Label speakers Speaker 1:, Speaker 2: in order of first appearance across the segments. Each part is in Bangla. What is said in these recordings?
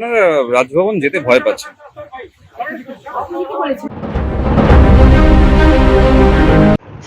Speaker 1: আপনারা রাজভবন যেতে ভয় পাচ্ছেন।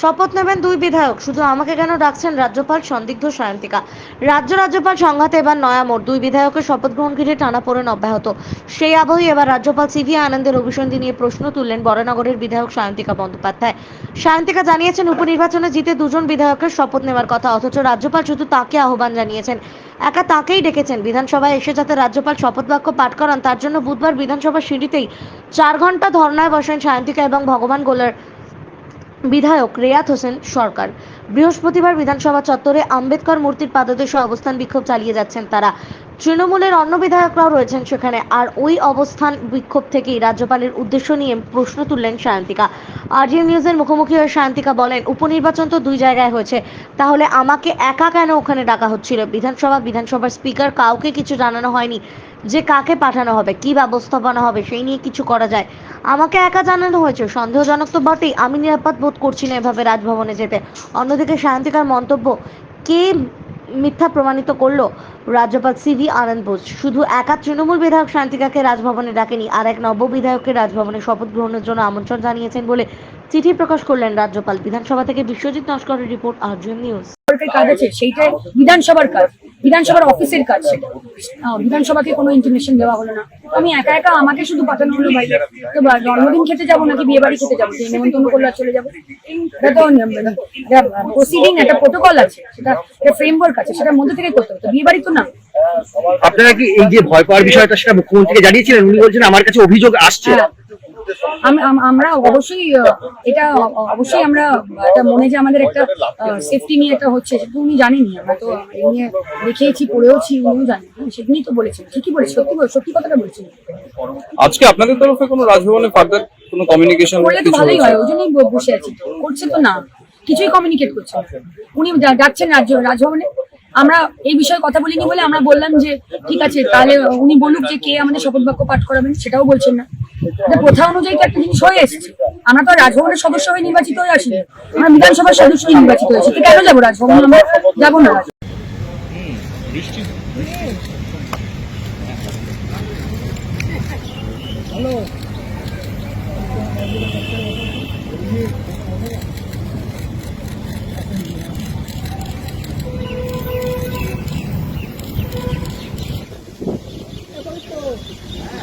Speaker 2: শপথ নেবেন দুই বিধায়ক। শুধু আমাকে কেন ডাকছেন রাজ্যপাল সন্দিগ্ধ সায়ন্তিকা। রাজ্য রাজ্যপাল সংঘাতে এবার নয়া মোড়। দুই বিধায়কের শপথ গ্রহণ ঘিরে টানাপোড়েন অব্যাহত। সেই আবহে এবার রাজ্যপাল সিভি আনন্দের অভিসন্ধি নিয়ে প্রশ্ন তুললেন বরানগরের বিধায়ক সায়ন্তিকা বন্দ্যোপাধ্যায়। সায়ন্তিকা জানিয়েছেন, উপনির্বাচনে জিতে দুজন বিধায়কের শপথ নেওয়ার কথা, অথচ রাজ্যপাল শুধু তাকে আহ্বান জানিয়েছেন। একা তাকেই ডেকেছেন বিধানসভায় এসে যাতে রাজ্যপাল শপথ বাক্য পাঠ করান, তার জন্য বুধবার বিধানসভার সিঁড়িতেই চার ঘণ্টা ধর্নায় বসেন সায়ন্তিকা এবং ভগবান গোলার বিধায়ক রেয়াত হোসেন সরকার। বৃহস্পতিবার বিধানসভা চত্বরে আম্বেদকর মূর্তির পাদদেশে অবস্থান বিক্ষোভ চালিয়ে যাচ্ছেন তারা। তৃণমূলের অন্য বিধায়করাও রয়েছেন সেখানে। আর ওই অবস্থান বিক্ষোভ থেকেই রাজ্যপালের উদ্দেশ্য নিয়ে প্রশ্ন তুললেন সায়ন্তিকা। আরজিএম নিউজের মুখোমুখি হয়ে সায়ন্তিকা বলেন, উপনির্বাচন তো দুই জায়গায় হয়েছে। তাহলে আমাকে একা কেন ওখানে ডাকা হচ্ছিল? বিধানসভা, বিধানসভার স্পিকার, কাউকে কিছু জানানো হয়নি। যে কাকে পাঠানো হবে, কি ব্যবস্থাপনা হবে, সেই নিয়ে কিছু করা যায়। আমাকে একা জানানো হয়েছে। সন্দেহজনক তো বটেই। আমি নিরাপদ বোধ করছি না এভাবে রাজভবনে যেতে। অন্যদিকে সায়ন্তিকার মন্তব্য, কে মিথ্যা প্রমাণিত করল রাজ্যপাল সিভি আনন্দ বোস। শুধু একা তৃণমূল বিধায়ক শান্তিকাকে রাজভবনে ডাকেনি, আর এক নব্য বিধায়ককে রাজভবনে শপথ গ্রহণের জন্য আমন্ত্রণ জানিয়েছেন বলে চিঠি প্রকাশ করলেন রাজ্যপাল। বিধানসভা থেকে বিশ্বজিৎ নস্করের রিপোর্ট আরজিএম নিউজ।
Speaker 3: কাজ আছে সেইটা বিধানসভার কাজ। বিধানসভার অফিসের কাজ সেটা। বিধানসভাকে কোনো ইনফরমেশন দেওয়া হলো না। আমি একা একা আমাকে শুধু পাঠানো হলো বাইরে তো জন্মদিন খেতে যাব নাকি বিয়ে বাড়ি খেতে যাব? যে নেমন্তন্ন করলে চলে যাব। এটা তো প্রসিডিং একটা প্রোটোকল আছে। সেটা একটা ফ্রেমওয়ার্ক আছে সেটার মধ্যে থেকে করতে হবে। বিয়ে বাড়ি তো না।
Speaker 4: আপনারা কি এই যে ভয় পাওয়ার বিষয়টা সেটা মুখ্যমন্ত্রীকে জানিয়েছিলেন? উনি বলছেন আমার কাছে অভিযোগ আসছে।
Speaker 3: হ্যাঁ। আমরা অবশ্যই এটা অবশ্যই আমরা এটা মনে যে আমাদের একটা সেফটি নিয়ে একটা হচ্ছে সেটা উনি জানেনই আমরা তো এই নিয়ে দেখিয়েছি পড়েওছি উনিও জানেন। সেদিনই তো বলেছেন ঠিকই বলেছি সত্যি বলে- সত্যি কথাটা বলছেন।
Speaker 1: আজকে আপনাদের তরফে কোনো রাজভবনে ফার্দার কোনো কমিউনিকেশন
Speaker 3: করলে তো ভালোই হয় ওই জন্যই বসে আছি। করছে তো না কিছুই কমিউনিকেট করছে উনি যাচ্ছেন রাজ্য রাজভবনে। আমরা এই বিষয়ে কথা বলিনি বলে আমরা বললাম যে ঠিক আছে তাহলে উনি বলুক যে কে আমাদের শপথ বাক্য পাঠ করাবেন সেটাও বলছেন না। এটা প্রথা অনুযায়ী তো একটা জিনিস হয়ে এসেছে। আমরা তো রাজভবনের সদস্য হয়ে নির্বাচিত হয়ে আসিনি। আমরা বিধানসভার সদস্য হয়ে নির্বাচিত হয়েছি। কেন যাব রাজভবন? আমরা যাব না।